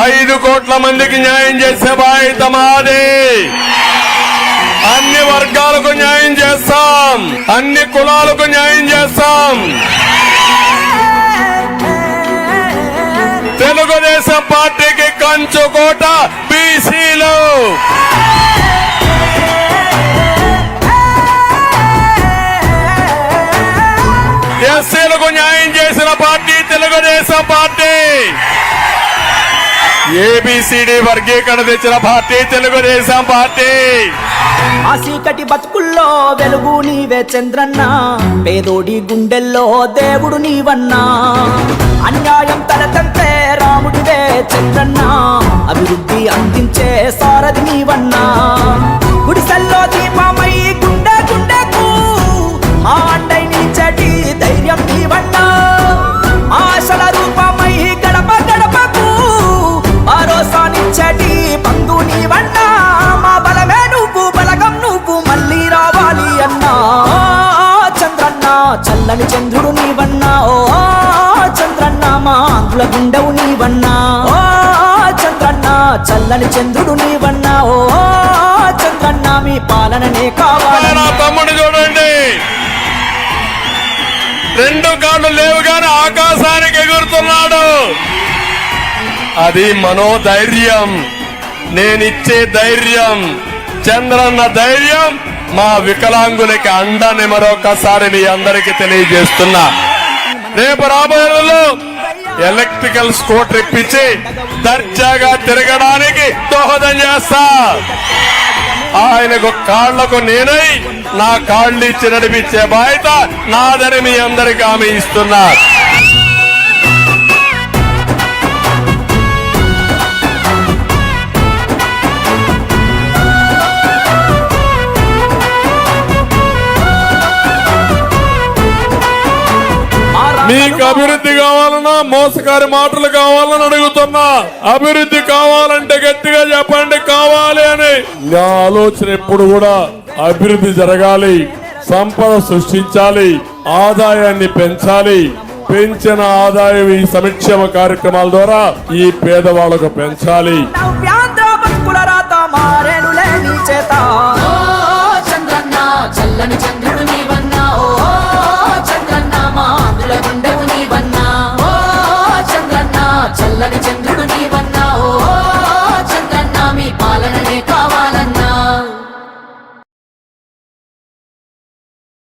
ఐదు కోట్ల మందికి న్యాయం చేసే బాధ్యత మాది. అన్ని వర్గాలకు న్యాయం చేస్తాం. అన్ని కులాలకు న్యాయం చేస్తాం. తెలుగుదేశం పార్టీకి కంచుకోట బీసీలు. ఎస్సీలకు న్యాయం చేసిన పార్టీ ఏబిసిడి వర్గీకరణ తెచ్చిన పార్టీ తెలుగుదేశం పార్టీ. ఆ చీకటి బతుకుల్లో వెలుగు నీవే చంద్రన్న. పేదోడి గుండెల్లో దేవుడు నీవన్నా. అన్యాయం తలతంతే రాముడివే చంద్రన్న. అభివృద్ధి అందించే సారథి నీవన్నా. గుడిసెల్లో దీపమై గుండె గుండెకు ఆ అండై నీ చెడి చల్లని నీవన్నా? ఓ చంద్రన్న మా ఆంధ్రుల గుండవు నీవన్నా? ఓ చంద్రన్న చల్లని చంద్రుడు నీవన్నా? ఓ చంద్రన్న మీ పాలననే నా కావాలన్నా? తమ్ముడు చూడండి. రెండు కాళ్ళు లేవు గాని ఆకాశానికి ఎగురుతున్నాడు. అది మనోధైర్యం. నేనిచ్చే ధైర్యం. చంద్రన్న ధైర్యం మా వికలాంగులకి అండని మరొకసారి మీ అందరికీ తెలియజేస్తున్నా. రేపు రాబోయే రోజుల్లో ఎలక్ట్రికల్ స్కూటర్ ఇప్పించి దర్జాగా తిరగడానికి దోహదం చేస్తా. ఆయనకు కాళ్ళకు నేనై నా కాళ్ళు ఇచ్చి నడిపించే బాధ్యత నాదని మీ అందరికి ఆమె ఇస్తున్నా. మీకు అభివృద్ధి కావాలన్నా మోసకారి మాటలు కావాలని అడుగుతున్నా. అభివృద్ధి కావాలంటే గట్టిగా చెప్పండి కావాలి అని. నా ఆలోచన ఎప్పుడు కూడా అభివృద్ధి జరగాలి సంపద సృష్టించాలి ఆదాయాన్ని పెంచాలి. పెంచిన ఆదాయం ఈ సంక్షేమ కార్యక్రమాల ద్వారా ఈ పేదవాళ్ళకు పెంచాలి. చల్లని చంద్ర